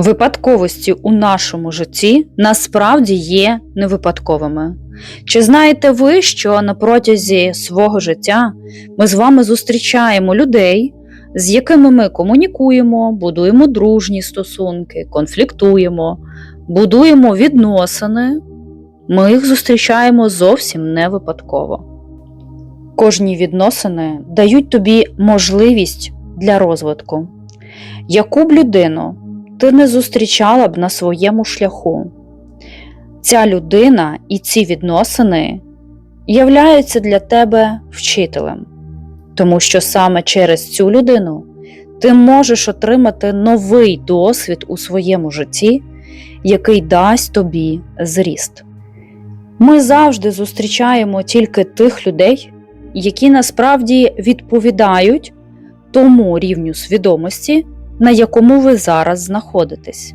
Випадковості у нашому житті насправді є невипадковими. Чи знаєте ви, що на протязі свого життя ми з вами зустрічаємо людей, з якими ми комунікуємо, будуємо дружні стосунки, конфліктуємо, будуємо відносини? Ми їх зустрічаємо зовсім не випадково. Кожні відносини дають тобі можливість для розвитку. Яку б людину ти не зустрічала б на своєму шляху. Ця людина і ці відносини являються для тебе вчителем, тому що саме через цю людину ти можеш отримати новий досвід у своєму житті, який дасть тобі зріст. Ми завжди зустрічаємо тільки тих людей, які насправді відповідають тому рівню свідомості, на якому ви зараз знаходитесь.